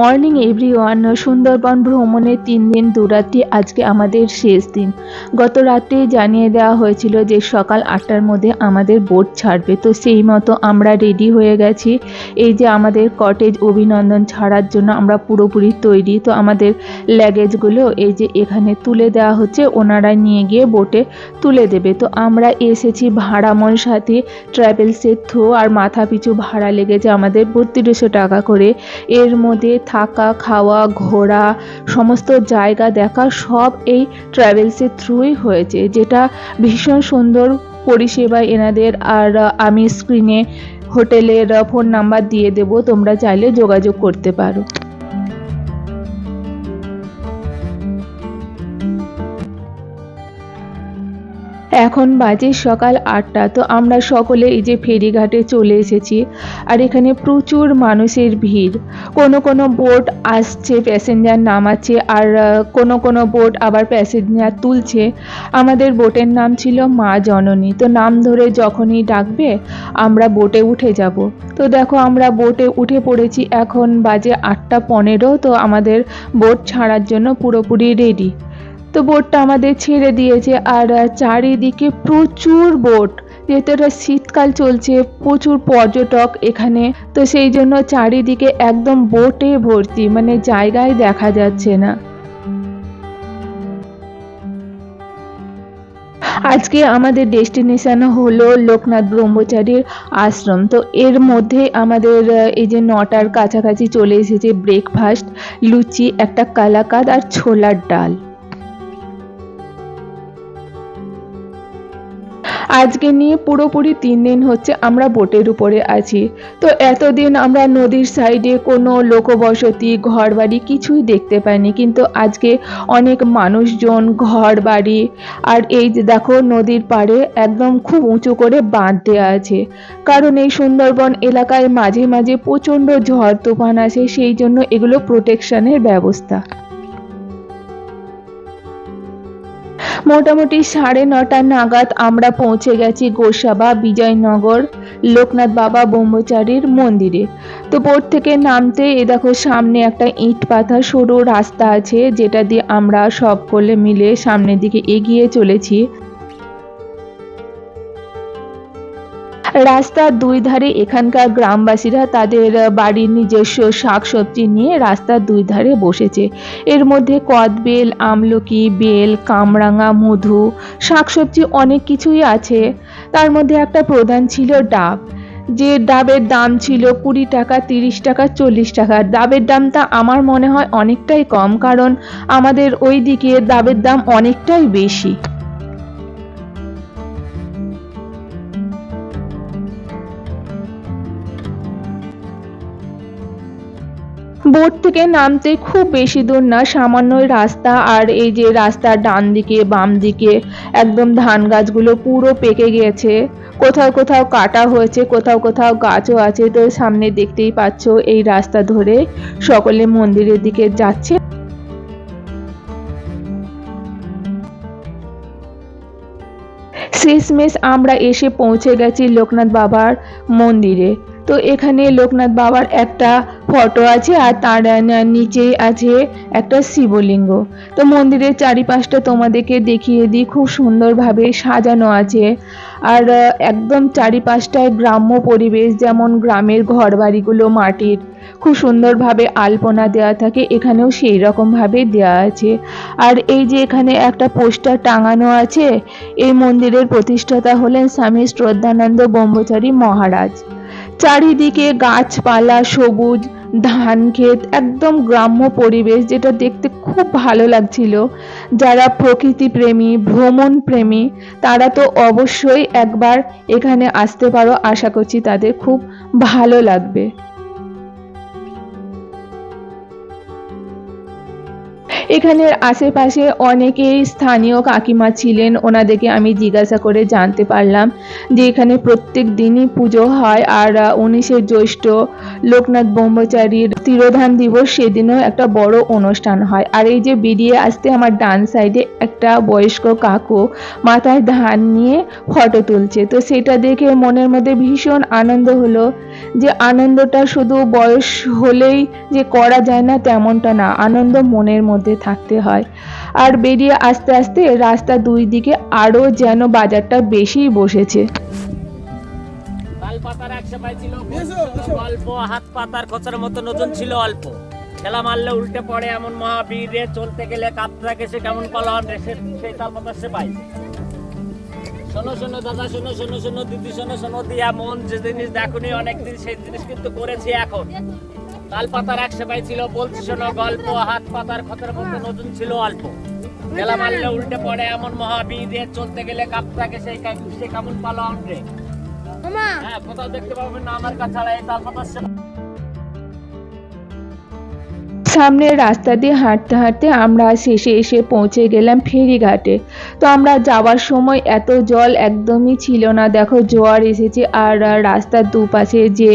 Morning, everyone. Sundarban ভ্রমণের তিন দিন দুরাত্রি আজকে আমাদের শেষ দিন। গত রাত্রে জানিয়ে দেওয়া হয়েছিল যে সকাল আটটার মধ্যে আমাদের বোট ছাড়বে। তো সেই মতো আমরা রেডি হয়ে গেছি। এই যে আমাদের কটেজ অভিনন্দন ছাড়ার জন্য আমরা পুরোপুরি তৈরি। তো আমাদের ল্যাগেজগুলো এই যে এখানে তুলে দেওয়া হচ্ছে, ওনারা নিয়ে গিয়ে বোটে তুলে দেবে। তো আমরা এসেছি ভাড়ামন সাথে। ট্রাভেলসের থ্রু আর মাথা পিছু ভাড়া লেগেছে আমাদের বত্রিশশো টাকা করে। এর মধ্যে থাকা, খাওয়া, ঘোরা, সমস্ত জায়গা দেখা সব এই ট্রাভেলসের থ্রুই হয়েছে, যেটা ভীষণ সুন্দর পরিষেবা এনাদের। আর আমি স্ক্রিনে হোটেলের ফোন নাম্বার দিয়ে দেবো, তোমরা চাইলে যোগাযোগ করতে পারো। এখন বাজে সকাল আটটা, তো আমরা সকলে এই যে ফেরিঘাটে চলে এসেছি আর এখানে প্রচুর মানুষের ভিড়। কোনো কোনো বোট আসছে প্যাসেঞ্জার নামাচ্ছে আর কোনো কোনো বোট আবার প্যাসেঞ্জার তুলছে। আমাদের বোটের নাম ছিল মা জননী, তো নাম ধরে যখনই ডাকবে আমরা বোটে উঠে যাব। তো দেখো আমরা বোটে উঠে পড়েছি, এখন বাজে আটটা পনেরো, তো আমাদের বোট ছাড়ার জন্য পুরোপুরি রেডি তো বোটটা আমাদের ছেড়ে দিয়েছে আর চারিদিকে প্রচুর বোট। যেহেতু এটা শীতকাল চলছে, প্রচুর পর্যটক এখানে। তো সেই জন্য চারিদিকে একদম বোটে ভর্তি মানে জায়গায় দেখা যাচ্ছে না। আজকে আমাদের ডেস্টিনেশন হলো লোকনাথ ব্রহ্মচারীর আশ্রম। তো এর মধ্যে আমাদের এই যে নটার কাছাকাছি চলে এসেছে ব্রেকফাস্ট লুচি, একটা কালাকাদ আর ছোলার ডাল। আজকে নিয়ে পুরোপুরি তিন দিন হচ্ছে আমরা বোটের উপরে আছি। তো এতদিন আমরা নদীর সাইডে কোনো লোকবসতি ঘর বাড়ি কিছুই দেখতে পাইনি। কিন্তু আজকে অনেক মানুষজন ঘর বাড়ি আর এই যে দেখো নদীর পাড়ে একদম খুব উঁচু করে বাঁধ দেওয়া আছে। কারণ এই সুন্দরবন এলাকায় মাঝে মাঝে প্রচণ্ড ঝড় তুফান আসে, সেই জন্য এগুলো প্রোটেকশনের ব্যবস্থা। মোটামুটি সাড়ে নটা নাগাদ আমরা পৌঁছে গেছি গোসাবা বিজয়নগর লোকনাথ বাবা ব্রহ্মচারীর মন্দিরে। তো বোট থেকে নামতে এ দেখো সামনে একটা ইট পাথা সরু রাস্তা আছে, যেটা দিয়ে আমরা সব সকলে মিলে সামনের দিকে এগিয়ে চলেছি। রাস্তার দুই ধারে এখানকার গ্রামবাসীরা তাদের বাড়ির নিজস্ব শাকসবজি নিয়ে রাস্তার দুই ধারে বসেছে। এর মধ্যে কদবেল, আমলকি, বেল, কামরাঙা, মধু, শাকসবজি অনেক কিছুই আছে। তার মধ্যে একটা প্রধান ছিল ডাব। যে ডাবের দাম ছিল কুড়ি টাকা, তিরিশ টাকা, চল্লিশ টাকা। ডাবের দামটা আমার মনে হয় অনেকটাই কম, কারণ আমাদের ওই দিকে ডাবের দাম অনেকটাই বেশি। বোট থেকে নামতে খুব বেশি দূর না সামান্যই রাস্তা আর এই যে রাস্তার ডান দিকে, বাম দিকে একদম ধান গাছগুলো পুরো পেকে গেছে কোথাও কোথাও কাটা হয়েছে, কোথাও কোথাও গাছও আছে, তো সামনে দেখতেই পাচ্ছ এই রাস্তা ধরে সকলে মন্দিরের দিকে যাচ্ছে। শেষমেশ আমরা এসে পৌঁছে গেছি লোকনাথ বাবার মন্দিরে। তো এখানে লোকনাথ বাবার একটা ফটো আছে আর তার নিচেই আছে একটা শিবলিঙ্গ। তো মন্দিরের চারিপাশটা তোমাদেরকে দেখিয়ে দিই, খুব সুন্দরভাবে সাজানো আছে। আর একদম চারিপাশটায় গ্রাম্য পরিবেশ, যেমন গ্রামের ঘরবাড়িগুলো মাটির, খুব সুন্দরভাবে আলপনা দেওয়া থাকে, এখানেও সেই রকমভাবে দেওয়া আছে। আর এই যে এখানে একটা পোস্টার টাঙানো আছে, এই মন্দিরের প্রতিষ্ঠাতা হলেন স্বামী শ্রদ্ধানন্দ ব্রহ্মচারী মহারাজ। চারিদিকে গাছপালা, সবুজ, ধান ক্ষেত, একদম গ্রাম্য পরিবেশ যেটা দেখতে খুব ভালো লাগছিল। যারা প্রকৃতি প্রেমী, ভ্রমণ প্রেমী, তারা তো অবশ্যই একবার এখানে আসতে পারো। আশা করছি তাদের খুব ভালো লাগবে। এখানের আশেপাশে অনেকেই স্থানীয় কাকিমা ছিলেন। ওনাদেরকে আমি জিজ্ঞাসা করে জানতে পারলাম যে এখানে প্রত্যেক দিনই পুজো হয় আর উনিশে জ্যৈষ্ঠ লোকনাথ ব্রহ্মচারীর তিরোধান দিবস সেদিনও একটা বড় অনুষ্ঠান হয়। আর এই যে বেরিয়ে আসতে আমার ডান সাইডে একটা বয়স্ক কাকু মাথায় ধান নিয়ে ফটো তুলছে। তো সেটা দেখে মনের মধ্যে ভীষণ আনন্দ হলো যে আনন্দটা শুধু বয়স হলেই যে করা যায় না, তেমনটা না, আনন্দ মনের মধ্যে থাকতে হয়। আর বেরিয়ে আস্তে আস্তে রাস্তা দুই দিকে আরও যেন বাজারটা বেশি বসেছে। পাতার একশো পাই ছিল। অল্প হাত পাতার খোঁচার মতো নতুন ছিল অল্প। খেলা মারলে উল্টে পড়ে এমন মহাবীর চলতে গেলে কাতরা সে কেমন পালান রে সে- সেই তাল পাতার সে পাই শোনো শোনো দাদা শোনো শোনো শোনো দিদি শোনো শোনো দিয়া মন যে জিনিস দেখুনি অনেকদিন সেই জিনিস কিন্তু করেছি এখন। তাল পাতার একশো পাই ছিল বলছি শোনো গল্প হাত পাতার খতের মধ্যে নতুন ছিল অল্প। খেলা মারলে উল্টে পড়ে এমন মহাবীর চলতে গেলে কাতরাকে সেই সে কেমন পালান রে? হ্যাঁ কোথাও দেখতে পাবেন না আমার কাছে এই তাল পাতার সামনের রাস্তা দিয়ে হাঁটতে হাঁটতে আমরা শেষে এসে পৌঁছে গেলাম ফেরিঘাটে। তো আমরা যাওয়ার সময় এত জল একদমই ছিল না। দেখো জোয়ার এসেছে আর রাস্তার দুপাশে যে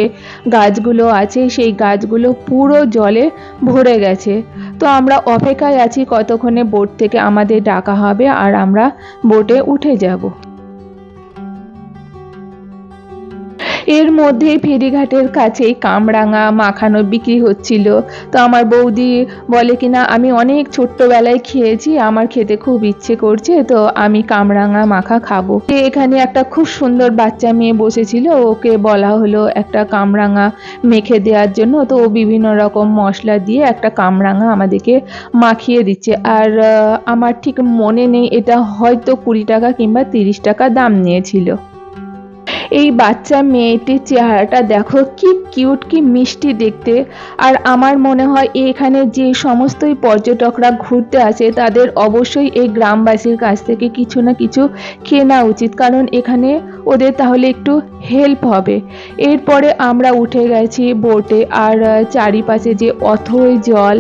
গাছগুলো আছে সেই গাছগুলো পুরো জলে ভরে গেছে। তো আমরা অপেক্ষায় আছি কতক্ষণে বোট থেকে আমাদের ডাকা হবে আর আমরা বোটে উঠে যাব। এর মধ্যে ফেরিঘাটের কাছেই কামরাঙা মাখানো বিক্রি হচ্ছিল। তো আমার বৌদি বলে কিনা আমি অনেক ছোট্টবেলায় খেয়েছি, আমার খেতে খুব ইচ্ছে করছে, তো আমি কামরাঙা মাখা খাব। এখানে একটা খুব সুন্দর বাচ্চা মেয়ে বসেছিল, ওকে বলা হলো একটা কামরাঙা মেখে দেওয়ার জন্য। তো ও বিভিন্ন রকম মশলা দিয়ে একটা কামরাঙা আমাদেরকে মাখিয়ে দিচ্ছে। আর আমার ঠিক মনে নেই, এটা হয়তো কুড়ি টাকা কিংবা তিরিশ টাকা দাম নিয়েছিল। এই বাচ্চা মেয়েটির চেহারাটা দেখো, কি কিউট, কি মিষ্টি দেখতে। আর আমার মনে হয় এখানে যে সমস্তই পর্যটকরা ঘুরতে আসে, তাদের অবশ্যই এই গ্রামবাসীর কাছ থেকে কিছু না কিছু কেনা উচিত। কারণ এখানে ওদের তাহলে একটু হেল্প হবে। এরপরে আমরা উঠে গেছি বোটে আর চারিপাশে যে অথই জল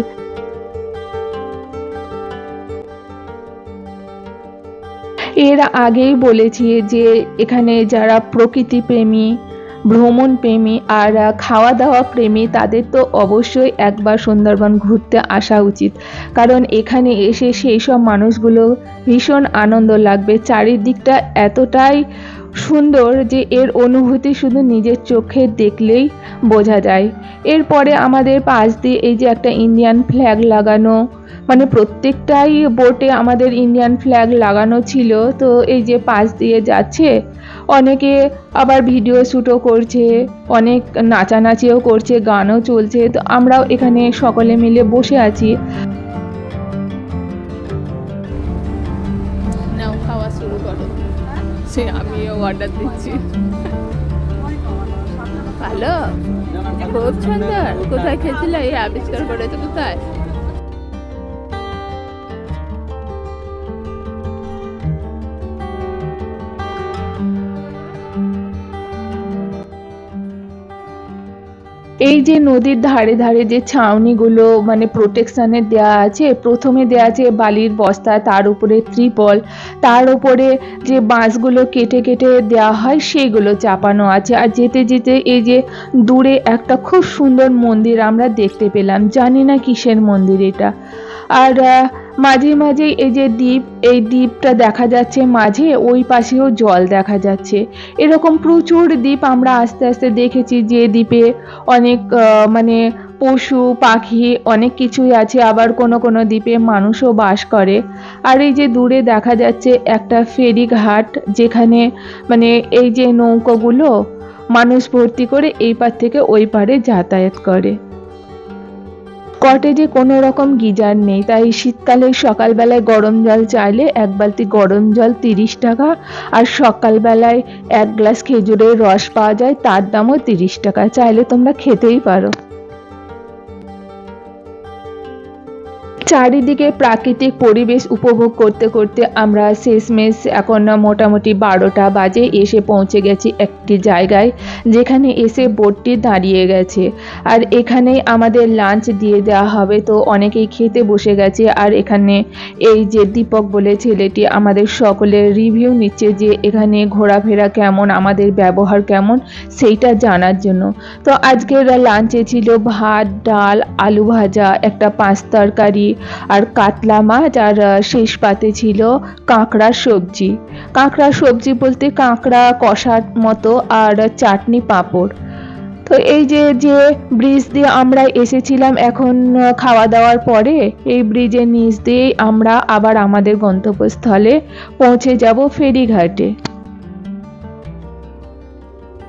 এর আগেই বলেছি যে এখানে যারা প্রকৃতি প্রেমী, ভ্রমণ প্রেমী আর খাওয়া দাওয়া প্রেমী, তাদের তো অবশ্যই একবার সুন্দরবন ঘুরতে আসা উচিত। কারণ এখানে এসে সেই সব মানুষগুলো ভীষণ আনন্দ লাগবে। চারিদিকটা এতটাই সুন্দর যে এর অনুভূতি শুধু নিজের চোখে দেখলেই বোঝা যায়। এরপরে আমাদের পাশ দিয়ে এই যে একটা ইন্ডিয়ান ফ্ল্যাগ লাগানো মানে প্রত্যেকটাই বোটে আমাদের ইন্ডিয়ান ফ্ল্যাগ লাগানো ছিল, তো এই যে পাশ দিয়ে যাচ্ছে, অনেকে আবার ভিডিও শ্যুটও করছে, অনেক নাচানাচিও করছে, গানও চলছে, তো আমরাও এখানে সকলে মিলে বসে আছি। সে আমিও অর্ডার দিচ্ছি। ভালো। খুব সুন্দর। কোথায় খেয়েছিলে? এই আবিষ্কার করেছে কোথায়? যে নদীর ধারে ধারে যে ছাউনিগুলো মানে প্রোটেকশানে দেওয়া আছে, প্রথমে দেওয়া আছে বালির বস্তা, তার উপরে ত্রিপল, তার উপরে যে বাঁশগুলো কেটে কেটে দেওয়া হয়, সেগুলো চাপানো আছে। আর যেতে যেতে এই যে দূরে একটা খুব সুন্দর মন্দির আমরা দেখতে পেলাম। জানি না কিসের মন্দির এটা। আর মাঝে মাঝে এই যে দ্বীপ, এই দ্বীপটা দেখা যাচ্ছে, মাঝে ওই পাশেও জল দেখা যাচ্ছে। এরকম প্রচুর দ্বীপ আমরা আস্তে আস্তে দেখেছি যে দ্বীপে অনেক মানে পশু, পাখি অনেক কিছুই আছে, আবার কোনো কোনো দ্বীপে মানুষও বাস করে। আর এই যে দূরে দেখা যাচ্ছে একটা ফেরি ঘাট যেখানে মানে এই যে নৌকোগুলো মানুষ ভর্তি করে এই পার থেকে ওই পারে যাতায়াত করে। কটেজে কোনো রকম গিজার নেই, তাই শীতকালে সকালবেলায় গরম জল চাইলে এক বালতি গরম জল তিরিশ টাকা আর সকালবেলায় এক গ্লাস খেজুরের রস পাওয়া যায়, তার দামও তিরিশ টাকা। চাইলে তোমরা খেতেই পারো। চারিদিকে প্রাকৃতিক পরিবেশ উপভোগ করতে করতে আমরা শেষমেশ এখন মোটামুটি বারোটা বাজে এসে পৌঁছে গেছি একটি জায়গায়, যেখানে এসে বোটটি দাঁড়িয়ে গেছে। আর এখানেই আমাদের লাঞ্চ দিয়ে দেওয়া হবে। তো অনেকেই খেতে বসে গেছে। আর এখানে এই যে দীপক বলে ছেলেটি আমাদের সকলের রিভিউ নিচ্ছে যে এখানে ঘোরাফেরা কেমন, আমাদের ব্যবহার কেমন, সেইটা জানার জন্য। তো আজকের লাঞ্চে ছিল ভাত, ডাল, আলু ভাজা, একটা পাঁচ তরকারি আর কাতলা মাছ আর শেষ পাতে ছিল কাঁকড়ার সবজি। কাঁকড়ার সবজি বলতে কাঁকড়া, কষার মতো আর চাটনি পাঁপড়। তো এই যে যে ব্রিজ দিয়ে আমরা এসেছিলাম এখন খাওয়া দাওয়ার পরে, এই ব্রিজের নিচ দিয়েই আমরা আবার আমাদের গন্তব্যস্থলে পৌঁছে যাব ফেরিঘাটে।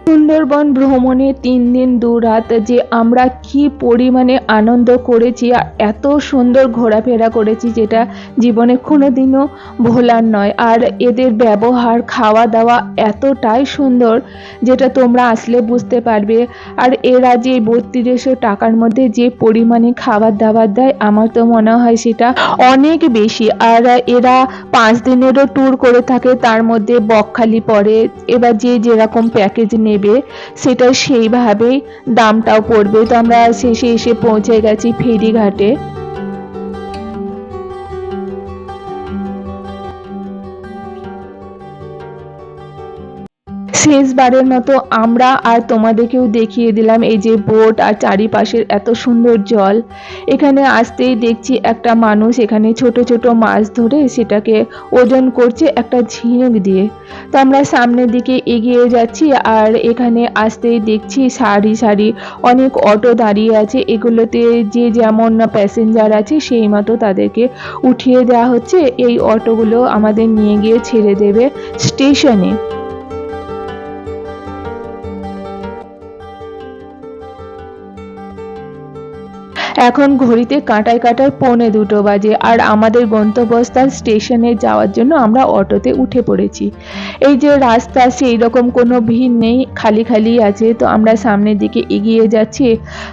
সুন্দরবন ভ্রমণে তিন দিন দু রাত যে আমরা কি পরিমাণে আনন্দ করেছি আর এত সুন্দর ঘোরাফেরা করেছি যেটা জীবনে কোনোদিনও ভোলার নয়। আর এদের ব্যবহার খাওয়া দাওয়া এতটাই সুন্দর যেটা তোমরা আসলে বুঝতে পারবে। আর এরা যে বত্রিশশো টাকার মধ্যে যে পরিমাণে খাবার দাবার দেয়, আমার তো মনে হয় সেটা অনেক বেশি। আর এরা পাঁচ দিনেরও ট্যুর করে থাকে, তার মধ্যে বকখালি পড়ে। এবার যে যেরকম প্যাকেজ নেবে সেটা সেইভাবেই দামটাও পড়বে। তো আমরা শেষে এসে পৌঁছে গেছি ফেরিঘাটে। শেষবারের মতো আমরা আর তোমাদেরকেও দেখিয়ে দিলাম এই যে বোট আর চারিপাশের এত সুন্দর জল। এখানে আসতেই দেখছি একটা মানুষ এখানে ছোট ছোট মাছ ধরে সেটাকে ওজন করছে একটা ঝিনুক দিয়ে। তো আমরা সামনের দিকে এগিয়ে যাচ্ছি আর এখানে আসতেই দেখছি সারি সারি অনেক অটো দাঁড়িয়ে আছে। এগুলোতে যে যেমন প্যাসেঞ্জার আছে সেই মতো তাদেরকে উঠিয়ে দেওয়া হচ্ছে। এই অটোগুলো আমাদের নিয়ে গিয়ে ছেড়ে দেবে স্টেশনে। এখন ঘড়িতে কাঁটায় কাঁটায় পৌনে দুটো বাজে আর আমাদের গন্তব্যস্থল স্টেশনে যাওয়ার জন্য আমরা অটোতে উঠে পড়েছি। এই যে রাস্তা, সেই রকম কোনো ভিড় নেই, খালি খালি আছে। তো আমরা সামনের দিকে এগিয়ে যাচ্ছি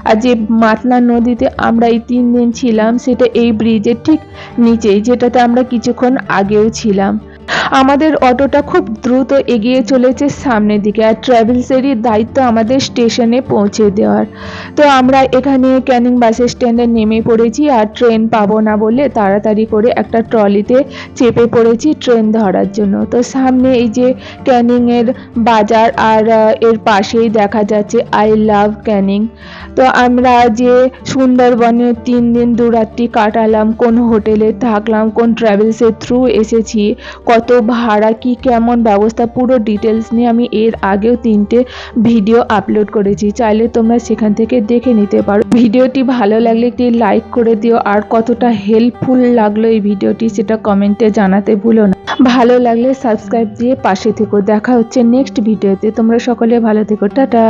আর যে মাতলা নদীতে আমরা এই তিন দিন ছিলাম, সেটা এই ব্রিজের ঠিক নিচেই, যেটাতে আমরা কিছুক্ষণ আগেও ছিলাম। আমাদের অটোটা খুব দ্রুত এগিয়ে চলেছে সামনের দিকে আর ট্রাভেলসেরই দায়িত্ব আমাদের স্টেশনে পৌঁছে দেওয়ার। তো আমরা এখানে ক্যানিং বাস স্ট্যান্ডে নেমে পড়েছি আর ট্রেন পাবো না বলে তাড়াতাড়ি করে একটা ট্রলিতে চেপে পড়েছি ট্রেন ধরার জন্য। তো সামনে এই যে ক্যানিংয়ের বাজার আর এর পাশেই দেখা যাচ্ছে আই লাভ ক্যানিং। তো আমরা যে সুন্দরবনে তিন দিন দু রাত্রি কাটালাম, কোন হোটেলে থাকলাম, কোন ট্রাভেলসের থ্রু এসেছি কত ভাড়া, কি কেমন ব্যবস্থা, পুরো ডিটেলস নিয়ে আমি এর আগেও তিনটে ভিডিও আপলোড করেছি। চাইলে তোমরা সেখান থেকে দেখে নিতে পারো। ভিডিওটি ভালো লাগলে একটি লাইক করে দিও। আর কতটা হেল্পফুল লাগল এই ভিডিওটি সেটা কমেন্টে জানাতে ভুলো না। ভালো লাগলে সাবস্ক্রাইব দিয়ে পাশে থেকো। দেখা হচ্ছে নেক্সট ভিডিওতে তোমরা সকলে ভালো থেকো। টাটা!